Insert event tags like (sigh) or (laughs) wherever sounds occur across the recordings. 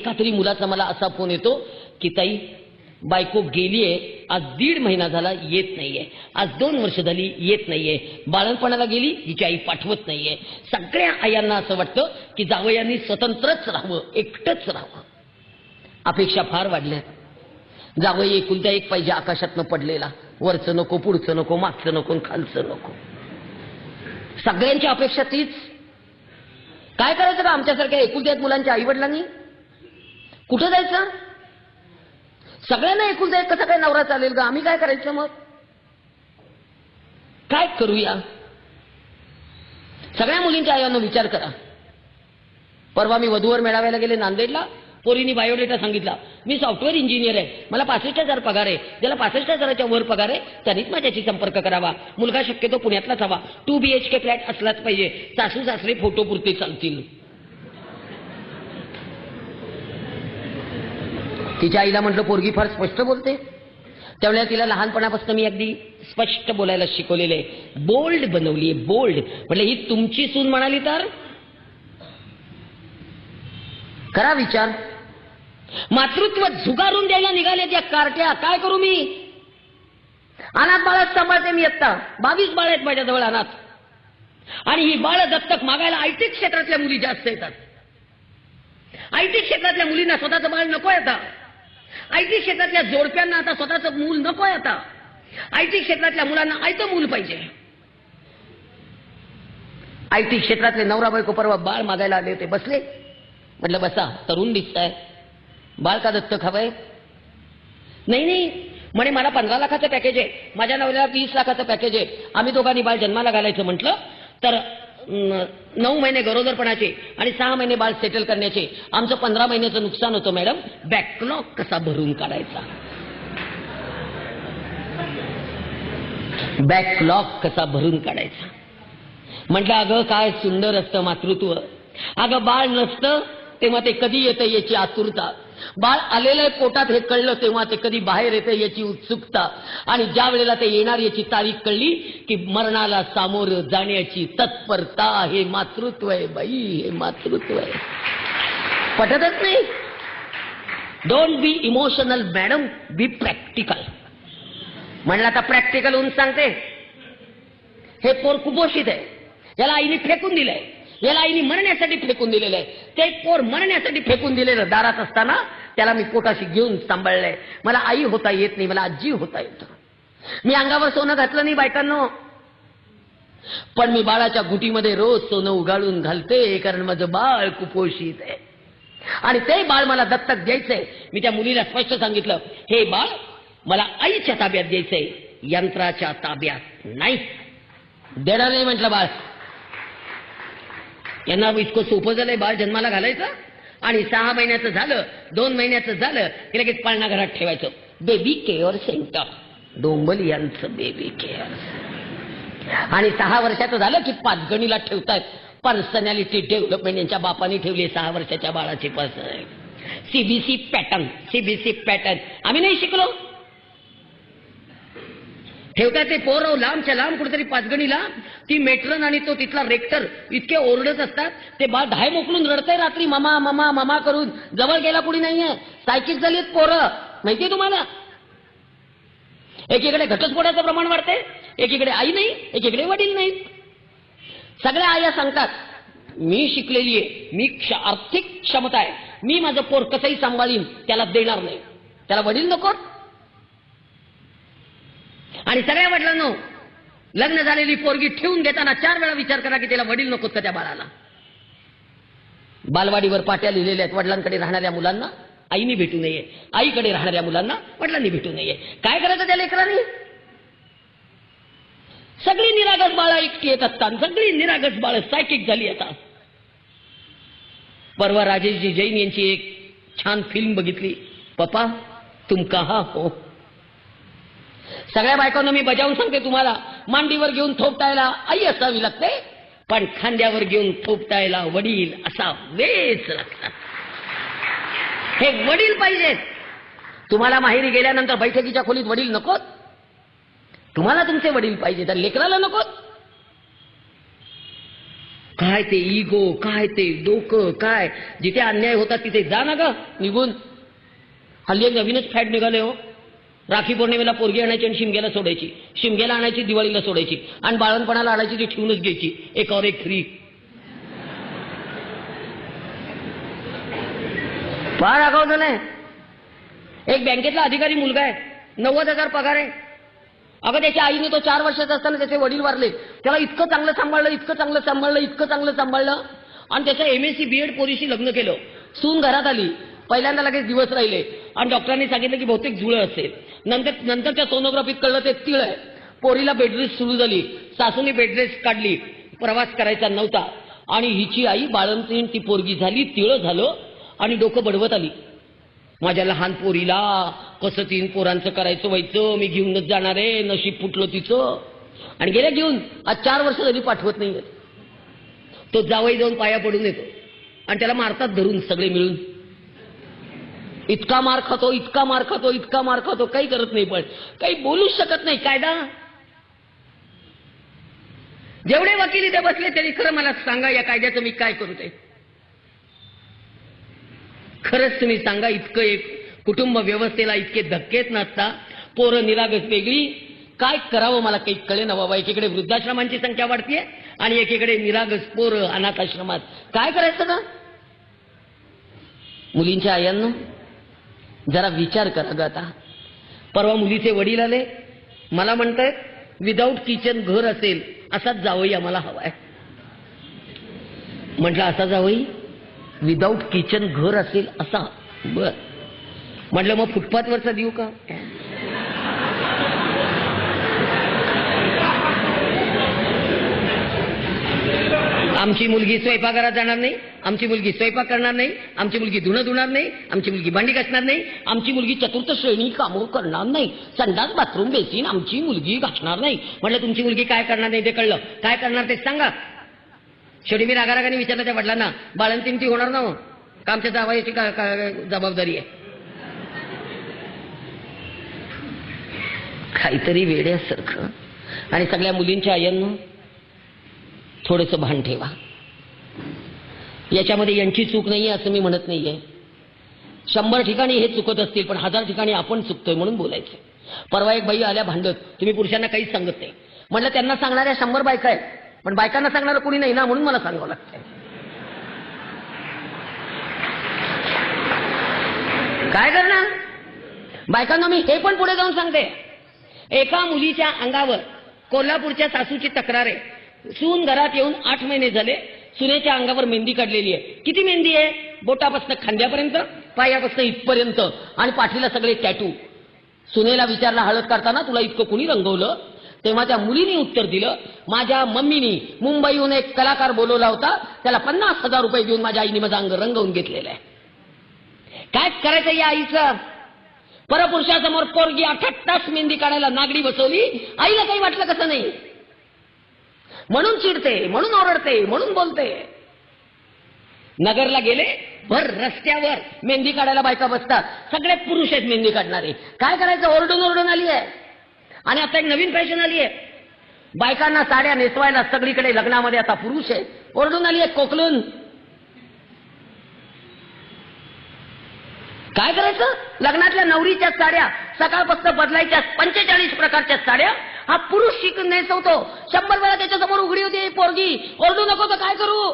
एका तरी मुलाचा मला असा फोन येतो की ताई बायको गेलीये आज दीड महिना झाला येत नाहीये. आज दोन वर्ष झाली येत नाहीये. बाळणपणाला गेली हिची आई पाठवत नाहीये. सगळ्या आयांना असं वाटतं की जावयांनी स्वतंत्रच राहावं एकटंच राहावं. अपेक्षा फार वाढल्या. जावई एकुलत्या एक पाहिजे आकाशातनं पडलेला वरचं नको पुढचं नको मागचं नको खालचं नको. सगळ्यांची अपेक्षा तीच. काय करायचं का आमच्यासारख्या एकुलत्या मुलांच्या आईवडिलांनी? कुठं जायचं? सगळ्यांना ऐकून जाईल कसा काय नवरा चालेल का आम्ही काय करायचं मग? काय करूया? सगळ्या मुलींच्या आयांना विचार करा. परवा मी वधूवर मेळाव्याला गेले नांदेडला. पोरीनी बायोडेटा सांगितला. मी सॉफ्टवेअर इंजिनियर आहे. मला पासष्ट हजार पगार आहे. ज्याला पासष्ट हजाराच्या वर पगार आहे त्यांनीच माझ्याशी संपर्क करावा. मुलगा शक्यतो पुण्यातलाच हवा. Two B H K flat असलाच पाहिजे. सासू सासरे फोटो पुरते चालतील. तिच्या आईला म्हटलं पोरगी फार स्पष्ट बोलते. त्यावेळेला तिला लहानपणापासून मी अगदी स्पष्ट बोलायला शिकवलेलं आहे. बोल्ड बनवली आहे बोल्ड. म्हटलं ही तुमची सून म्हणाली तर? करा विचार. मातृत्व झुगारून द्यायला निघाले त्या कार्ट्या. काय करू मी? अनाथ बाळात सांभाळते मी आत्ता. बावीस बाळ आहेत माझ्याजवळ अनाथ. आणि ही बाळ दत्तक मागायला आयटी क्षेत्रातल्या मुली जास्त येतात. आयटी क्षेत्रातल्या मुलींना स्वतःचं बाळ नको आता. आयटी क्षेत्रातल्या जोडप्यांना आता स्वतःचं मूल नको आता. आयटी क्षेत्रातल्या मुलांना आयतं मूल पाहिजे. आयटी क्षेत्रातले नवरा बायको परवा बाळ मागायला आले होते बसले. म्हटलं बसा तरुण दिसताय. बाळ का दत्त हवंय? नाही नाही. म्हणे मला पंधरा लाखाचं पॅकेज आहे. माझ्या नवऱ्याला वीस लाखाचं पॅकेज आहे. आम्ही दोघांनी बाळ जन्माला घालायचं म्हटलं. तर नऊ महिने गरोदरपणाचे आणि सहा महिने बाळ सेटल करण्याचे. आमचं पंधरा महिन्याचं नुकसान होतं मॅडम. बॅकलॉग कसा भरून काढायचा? बॅकलॉग कसा भरून काढायचा? म्हटलं अगं काय सुंदर असतं मातृत्व. अगं बाळ नसतं तेव्हा ते कधी येतं याची आतुरता. बाळ आलेलं आहे पोटात हे कळलं तेव्हा ते कधी बाहेर येते याची उत्सुकता. आणि ज्या वेळेला ते येणार याची तारीख कळली की मरणाला सामोर जाण्याची तत्परता हे मातृत्व आहे बाई हे मातृत्व आहे. पटतच नाही? Don't be emotional madam be practical म्हणलं आता प्रॅक्टिकल होऊन सांगते. हे पोर कुपोषित आहे. याला आईने फेकून दिलंय. याला आईने मरण्यासाठी फेकून दिलेलं आहे. ते पोर मरण्यासाठी फेकून दिलेलं दारात असताना त्याला मी पोटाशी घेऊन सांभाळलंय. मला आई होता येत नाही मला आजी होता येत. मी अंगावर सोनं घातलं नाही बायकांनो. पण मी बाळाच्या गुटीमध्ये रोज सोनं उगाळून घालते कारण माझं बाळ कुपोषित आहे. आणि ते बाळ मला दत्तक द्यायचंय. मी त्या मुलीला स्पष्ट सांगितलं हे बाळ मला आईच्या ताब्यात द्यायचंय. यंत्राच्या ताब्यात नाही. देणार नाही म्हटलं बाळ. यांना इतकं सोपं झालंय बाळ जन्माला घालायचं? आणि सहा महिन्याचं झालं दोन महिन्याचं झालं की लगेच पाळणा घरात ठेवायचं. बेबी केअर सेंटर डोंबल यांचं बेबी केअर आणि सहा वर्षाचं झालं की पाचगणीला ठेवतायत. पर्सनॅलिटी डेव्हलपमेंट यांच्या बापाने ठेवली सहा वर्षाच्या बाळाची personality CBC pattern CBC pattern आम्ही नाही शिकलो. ठेवतात ते पोरं लांबच्या लांब कुठेतरी पाचगणीला. ती मेट्रन आणि तो तिथला रेक्टर इतके ओरडत असतात. ते बाळ धाय मोकलून रडतंय रात्री ममा ममा ममा करून. जवळ गेला कुणी नाहीये. सायकिल झाली पोरं. माहितीये तुम्हाला? एकीकडे घटस्फोटाचं प्रमाण वाढते एकीकडे आई नाही एकीकडे वडील नाही सगळ्या आया सांगतात मी शिकलेली आहे. मी क्ष- आर्थिक क्षमता आहे. मी माझं पोर कसंही सांभाळीन त्याला देणार नाही. त्याला वडील नको आणि सगळ्या वडिलांनो लग्न झालेली पोरगी ठेवून घेताना चार वेळा विचार करा की त्याला वडील नकोत का त्या बाळाला? बालवाडीवर पाट्या लिहिलेल्या आहेत वडिलांकडे राहणाऱ्या मुलांना आईने भेटू नये. आईकडे राहणाऱ्या मुलांना वडिलांनी भेटू नये. काय करायचं त्या लेकरांनी? सगळी निरागस बाळा एकटी येत असतात सगळी निरागस बाळ सायकिक झाली आता. परवा राजेशजी जैन यांची एक छान फिल्म बघितली. पप्पा तुम कहा हो? सगळ्या बायकांना मी बजावून सांगते तुम्हाला मांडीवर घेऊन थोपटायला आई असावी लागते पण खांद्यावर घेऊन थोपटायला वडील असा वेच लागतात. हे वडील पाहिजेत. तुम्हाला माहेरी गेल्यानंतर बैठकीच्या खोलीत वडील नकोत. तुम्हाला तुमचे वडील पाहिजे तर लेकराला नकोत. काय ते इगो काय ते डोकं काय? जिथे अन्याय होता तिथे जा ना ग निघून. हल्ली एक नवीनच फॅट निघाले हो. राखी पौर्णिमेला पोरगी आणायची आणि शिमग्याला सोडायची. शिमग्याला आणायची दिवाळीला सोडायची. आणि बाळणपणाला आणायची ती ठेवूनच घ्यायची. एकावर एक फ्री फार दाखवतो नाही एक बँकेतला अधिकारी मुलगा आहे. नव्वद हजार पगार आहे. अगं त्याच्या आईने तो चार वर्षाचा असताना त्याचे वडील वारले. त्याला इतकं चांगलं सांभाळलं इतकं चांगलं सांभाळलं इतकं चांगलं सांभाळलं. आणि त्याचं M S C B Ed पोरीशी लग्न केलं. सून घरात आली. पहिल्यांदा लगेच दिवस राहिले. आणि डॉक्टरांनी सांगितलं की बहुतेक जुळं असेल. नंतर नंतरच्या सोनोग्राफीत कळलं ते तिळ आहे. पोरीला बेडरेस्ट सुरू झाली. सासूने बेडरेस्ट काढली. प्रवास करायचा नव्हता. आणि हिची आई बाळंतीण ती पोरगी झाली तिळ झालं आणि डोकं बडवत आली. माझ्या लहान पोरीला कसं तीन पोरांचं करायचं व्हायचं मी घेऊनच जाणार आहे नशीब फुटलं तिचं. आणि गेल्या घेऊन आज चार वर्ष झाली पाठवत नाही तो जावई जाऊन पाया पडून येतो. आणि त्याला मारतात धरून सगळे मिळून. इतका मार खातो इतका मार खातो इतका मार खातो काही करत नाही पण. काही बोलूच शकत नाही कायदा? जेवढे वकील इथे बसले त्यांनी खरं मला सांगा या कायद्याचं मी काय करू ते? खरंच तुम्ही सांगा इतकं एक कुटुंब व्यवस्थेला इतके धक्केच नसता पोरं निरागस वेगळी. काय करावं मला काही कळे ना बाबा एकीकडे वृद्धाश्रमांची संख्या वाढतीये आणि एकीकडे निरागस पोरं अनाथाश्रमात. काय करायचं ना? मुलींच्या आयांना? जरा विचार करा ग आता. परवा मुलीचे वडील आले. मला म्हणतायत विदाऊट किचन घर असेल असाच जावई आम्हाला हवाय. म्हटलं असा जावई? विदाऊट किचन घर असेल असा? बर. म्हटलं मग फुटपाथवरचा देऊ का? आमची मुलगी स्वयंपाकघरात जाणार नाही आमची मुलगी स्वयंपाक करणार नाही आमची मुलगी धुणं धुणार नाही आमची मुलगी भांडी घासणार नाही आमची मुलगी चतुर्थ श्रेणी कामं करणार नाही. संडास बाथरूम बेसिन आमची मुलगी घासणार नाही. म्हटलं तुमची मुलगी काय करणार नाही ते कळलं. काय करणार ते सांगा. शेवटी मी रागारागाने विचारलं त्या वडिलांना बाळंतीन ती होणार ना हो? आमच्या जावायची का- जबाबदारी आहे? काहीतरी वेड्यासारखं. आणि सगळ्या मुलींच्या आयांना थोडस भान ठेवा. याच्यामध्ये यांची चूक नाहीये असं मी म्हणत नाहीये. शंभर ठिकाणी हे चुकत असतील पण हजार ठिकाणी आपण चुकतोय म्हणून बोलायचं परवा एक बाई आल्या भांडत तुम्ही पुरुषांना काहीच सांगत नाही. म्हटलं त्यांना सांगणाऱ्या शंभर बायका आहेत पण बायकांना सांगणारं कोणी नाही ना म्हणून मला सांगावं लागतंय. काय करणार? बायकांना मी हे पण पुढे जाऊन सांगते. एका मुलीच्या अंगावर कोल्हापूरच्या सासूची तक्रार आहे. सून घरात येऊन आठ महिने झाले. सुनेच्या अंगावर मेहंदी काढलेली आहे. किती मेहंदी आहे? बोटापासून खांद्यापर्यंत पायापासून इथपर्यंत आणि पाठीला सगळे टॅटू सुनेला विचारला हळद काढताना तुला इतकं कुणी रंगवलं? तेव्हा त्या मुलीने उत्तर दिलं माझ्या मम्मीनी मुंबईहून एक कलाकार बोलवला होता. त्याला पन्नास हजार रुपये देऊन माझ्या आईने माझं अंग रंगवून घेतलेलं आहे. काय करायचं या आईचं? परपुरुषासमोर पोरगी आठ तास मेहंदी काढायला नागडी बसवली? आईला काही वाटलं कसं नाही? म्हणून चिडते म्हणून ओरडते म्हणून बोलते. नगरला गेले भर रस्त्यावर मेहंदी काढायला बायका बसतात. सगळे पुरुष आहेत मेहंदी काढणारे. काय करायचं? ओरडून ओरडून आली आहे. आणि आता एक नवीन फॅशन आली आहे. बायकांना साड्या नेसवायला सगळीकडे लग्नामध्ये आता पुरुष आहे ओरडून आली आहे कोकलून. काय करायचं? लग्नातल्या नवरीच्या साड्या सकाळपासून बदलायच्या पंचेचाळीस प्रकारच्या साड्या हा पुरुष शिक नेसवतो शंभर वेळा त्याच्यासमोर उघडी होती पोरगी. ओरडू नको तर काय करू?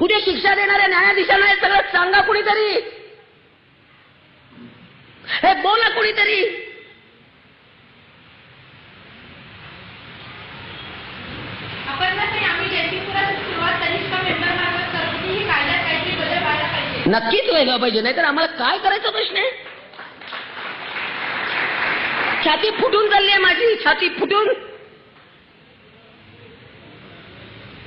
उद्या शिक्षा देणाऱ्या न्यायाधीशांना हे सगळं सांगा कुणीतरी. हे बोला कुणीतरी. नक्कीच व्हायला पाहिजे नाहीतर आम्हाला काय करायचा प्रश्न आहे? छाती फुटून चालली आहे माझी छाती फुटून.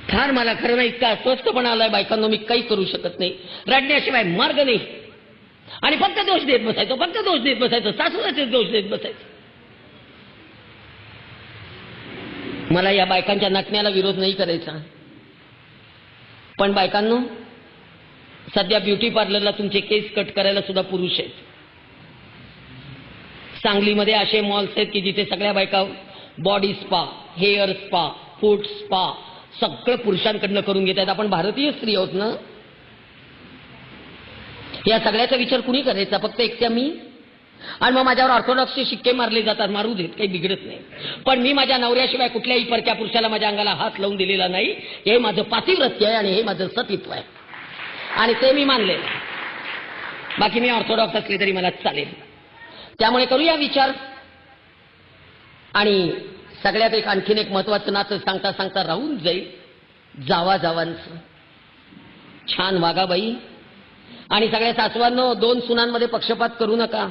फार मला खरं नाही इतका अस्वस्थपणा आलाय बायकांना मी काही करू शकत नाही. रडण्याशिवाय मार्ग नाही. आणि फक्त दोष देत बसायचो फक्त दोष देत बसायचो सासूचे दोष देत बसायचो. मला या बायकांच्या नटण्याला विरोध नाही करायचा. पण बायकांनो सध्या ब्युटी पार्लरला तुमचे केस कट करायला सुद्धा पुरुष आहेत. सांगलीमध्ये असे मॉल्स आहेत की जिथे सगळ्या बायका body spa hair spa foot spa सगळं पुरुषांकडनं करून घेत आहेत आपण भारतीय स्त्री आहोत ना? या सगळ्याचा विचार कुणी करायचा? फक्त एकट्या मी? आणि मग माझ्यावर ऑर्थोडॉक्सचे शिक्के मारले जातात मारू देत काही बिघडत नाही. पण मी माझ्या नवऱ्याशिवाय कुठल्याही परक्या पुरुषाला माझ्या अंगाला हात लावून दिलेला नाही. हे माझं पातिव्रत्य आहे आणि हे माझं सतीत्व आहे. आणि ते मी मानले बाकी मी ऑर्थोडॉक्स असले तरी मला चालेल. त्यामुळे करूया विचार. आणि सगळ्यात एक आणखीन एक महत्वाचं नातं सांगता सांगता राहून जाईल. जावा जावांचं. छान वागा बाई. आणि सगळ्या सासवांनो दोन सुनांमध्ये पक्षपात करू नका.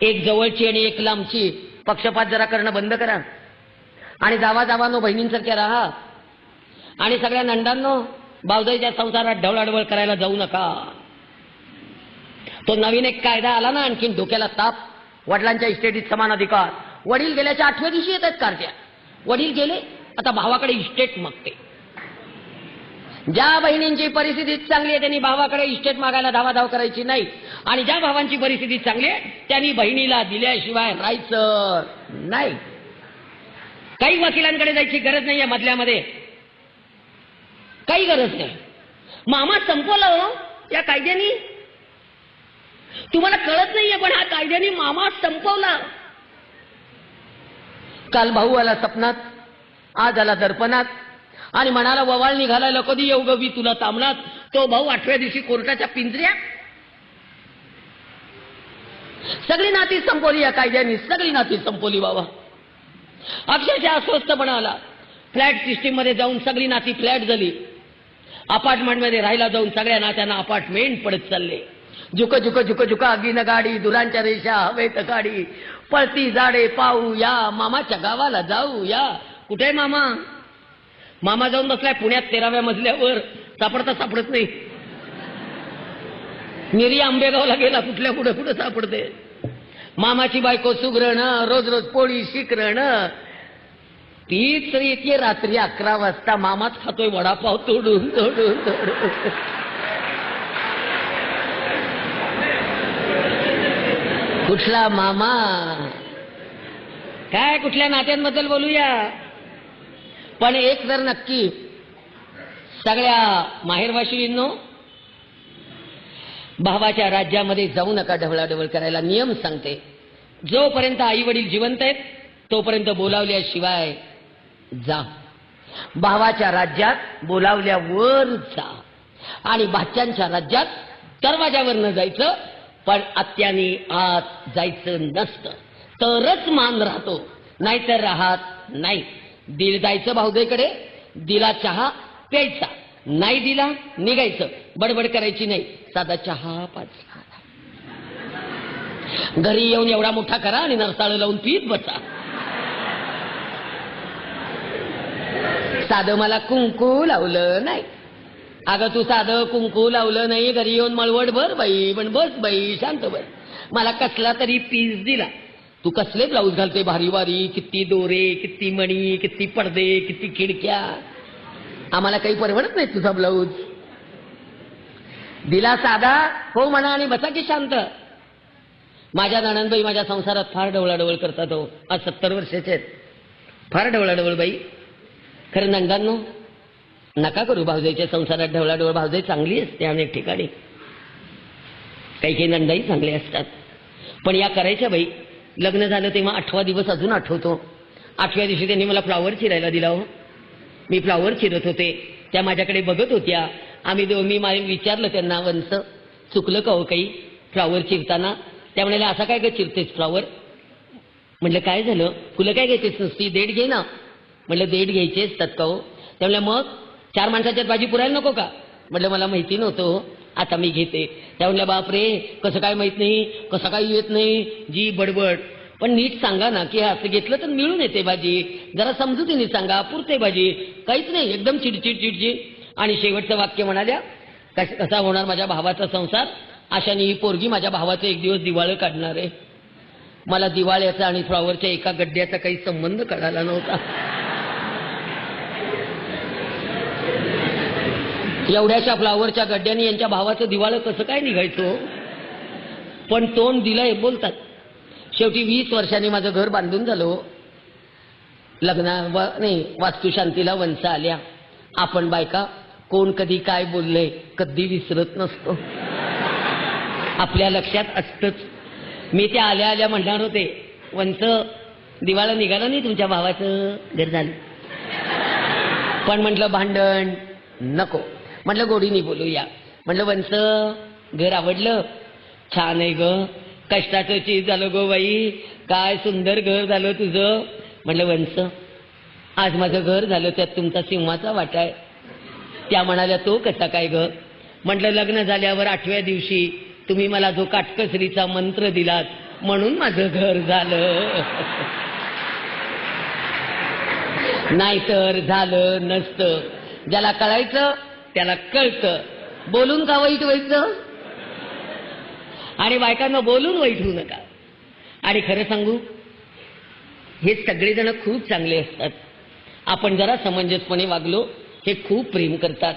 एक जवळची आणि एक लांबची. पक्षपात जरा करणं बंद करा. आणि जावा जावानो बहिणींसारख्या राहा. आणि सगळ्या नंडांनो बावजाईच्या संसारात ढवळाढवळ करायला जाऊ नका. तो नवीन एक कायदा आला ना आणखीन डोक्याला ताप. वडिलांच्या इस्टेटीत समान अधिकार. वडील गेल्याच्या आठव्या दिवशी येतात कारद्या कारत्या वडील गेले आता भावाकडे इस्टेट मागते. ज्या बहिणींची परिस्थिती चांगली आहे त्यांनी भावाकडे इस्टेट मागायला धावाधाव करायची नाही. आणि ज्या भावांची परिस्थिती चांगली आहे त्यांनी बहिणीला दिल्याशिवाय राहायचं नाही. काही वकिलांकडे जायची गरज नाहीये मधल्यामध्ये. काही गरज नाही. मामा संपवला हो या कायद्यानी. तुम्हाला कळत नाहीये पण हा कायद्याने मामा संपवला. काल भाऊ आला सपनात आज आला दर्पणात आणि म्हणाला ववाळ निघालायला कधी येऊ गवी तुला तांबणात तो भाऊ आठव्या दिवशी कोर्टाच्या पिंजऱ्यात सगळी नाती संपवली या कायद्याने सगळी नाती संपवली बाबा. अक्षरशः अस्वस्थपणा आला फ्लॅट सिस्टीममध्ये जाऊन सगळी नाती फ्लॅट झाली. अपार्टमेंटमध्ये राहायला जाऊन सगळ्या नात्यांना अपार्टमेंट पडत चालले. झुक झुक झुक झुका अगीन गाडी दुरांच्या रेषा हवेत गाडी. पळती जाडे पाहू या मामाच्या गावाला जाऊ या. कुठे मामा? मामा जाऊन बसलाय पुण्यात तेराव्या मजल्यावर. सापडता सापडत नाही. निरी आंबेगावला गेला कुठल्या कुठं कुठं सापडते? मामाची बायको सुगरण रोज रोज पोळी शिकरण. तीच येते रात्री अकरा वाजता मामाच खातोय वडापाव तोडून तोडून तोडून. कुठला मामा? काय कुठल्या नात्यांबद्दल बोलूया? पण एक जर नक्की सगळ्या माहेरवाशिनींनो भावाच्या राज्यामध्ये जाऊ नका ढवळाढवळ करायला नियम सांगते. जोपर्यंत आई वडील जिवंत आहेत तोपर्यंत बोलावल्याशिवाय जा. भावाच्या राज्यात बोलावल्यावर जा. आणि भाच्यांच्या राज्यात दरवाजावर न जायचं पण आत्यानी आत जायचं नसतं. तरच मान राहतो. नाहीतर राहत नाही. दिल जायचं भाऊदेकडे दिला चहा प्यायचा. नाही दिला निघायचं. बडबड करायची नाही. साधा चहा पाच घरी येऊन एवढा मोठा करा आणि नरसाळ लावून पीत बसा. साधं मला कुंकू लावलं नाही. अगं तू साधं कुंकू लावलं नाही घरी येऊन मळवट भर बाई पण बस बाई शांत बस. मला कसला तरी पीस दिला. तू कसले ब्लाऊज घालते भारी भारी किती दोरे किती मणी किती पडदे किती खिडक्या? आम्हाला काही परवडत नाही तुझा ब्लाऊज दिला साधा हो म्हणा आणि बसा की शांत. माझ्या नणंदबाई माझ्या संसारात फार ढवळाढवळ करतात हो. आज सत्तर वर्षाचे आहेत. फार ढवळाढवळ बाई. खरं नंदांनो नका करू भावजाईच्या संसारात ढवळाढवळ भावजाई चांगली असते अनेक ठिकाणी. काही काही नंदाही चांगले असतात. पण या करायच्या बाई लग्न झालं तेव्हा आठवा दिवस अजून आठवतो. आठव्या दिवशी त्यांनी मला फ्लावर चिरायला दिला हो. मी फ्लावर चिरत होते. त्या माझ्याकडे बघत होत्या. आम्ही दो मी माझे विचारलं त्यांना वंस चुकलं का हो काही फ्लावर चिरताना? त्या म्हणाल्या असा काय का चिरतेस फ्लावर? म्हटलं काय झालं? फुलं काय घ्यायचीस नुसती? देठ घे ना. म्हटलं देठ घ्यायची असतात का हो त्यामुळे मग? चार माणसाच्यात भाजी पुरायला नको का? म्हटलं मला माहिती नव्हतं. आता मी घेते. त्या म्हणल्या बापरे कसं काय माहीत नाही? कसं काय येत नाही? जी बडबड. पण नीट सांगा ना की असं घेतलं तर मिळून येते भाजी. जरा समजुतीने सांगा पुरते भाजी. काहीच नाही एकदम चिडचिड चिडचिड. आणि शेवटचं वाक्य म्हणाल्या कसा होणार माझ्या भावाचा संसार? अशाने ही पोरगी माझ्या भावाचं एक दिवस दिवाळं काढणार आहे. मला दिवाळ्याचा आणि फ्लॉवरच्या एका गड्ड्याचा काही संबंध कळाला नव्हता. एवढ्याशा फ्लावरच्या गड्ड्याने यांच्या भावाचं दिवाळं कसं काय निघायचं? पण तोंड दिलंय बोलतात. शेवटी वीस वर्षांनी माझं घर बांधून झालं. लग्ना वा, नाही वास्तुशांतीला वंश आल्या. आपण बायका कोण कधी काय बोललंय कधी विसरत नसतो. आपल्या लक्षात असतच. मी त्या आल्या आल्या म्हणणार होते वंश दिवाळा निघाला नाही तुमच्या भावाचं? घर झालं. पण म्हटलं भांडण नको. म्हटलं गोडीनी बोलूया. म्हटलं वंच घर आवडलं. छान आहे ग. कष्टाचं चीज झालं गो बाई. काय सुंदर घर झालं तुझं. म्हटलं वंच आज माझं घर झालं त्यात तुमचा सिंहाचा वाटा आहे. त्या म्हणाल्या तो कसा काय ग? म्हटलं लग्न झाल्यावर आठव्या दिवशी तुम्ही मला जो काटकसरीचा मंत्र दिलात म्हणून माझं घर झालं. (laughs) नाहीतर झालं नसतं. ज्याला कळायचं त्याला कळतं. बोलून का वाईट व्हायचं? आणि बायकांना बोलून वाईट होऊ नका. आणि खरं सांगू हे सगळेजण खूप चांगले असतात. आपण जरा समंजसपणे वागलो हे खूप प्रेम करतात.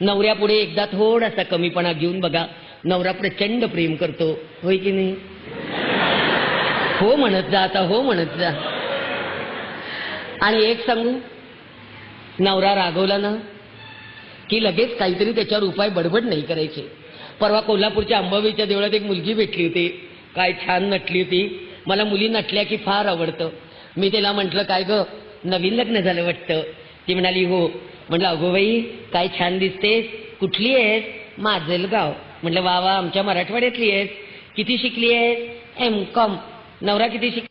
नवऱ्यापुढे एकदा थोडासा कमीपणा घेऊन बघा नवरा प्रचंड प्रेम करतो. होय की नाही? हो म्हणत जा आता हो म्हणत जा. आणि एक सांगू नवरा रागवला ना की लगेच काहीतरी त्याच्यावर उपाय बडबड नाही करायचे. परवा कोल्हापूरच्या अंबाबाईच्या देवळात एक मुलगी भेटली होती. काय छान नटली होती. मला मुली नटल्या की फार आवडतं. मी तिला म्हटलं काय ग नवीन लग्न झालं वाटतं. ती म्हणाली हो. म्हटलं अगो बाई काय छान दिसतेस. कुठली आहेस? माजलगाव. म्हटलं वा वा आमच्या मराठवाड्यातली आहेस. किती शिकली आहेस? M com. नवरा किती शिक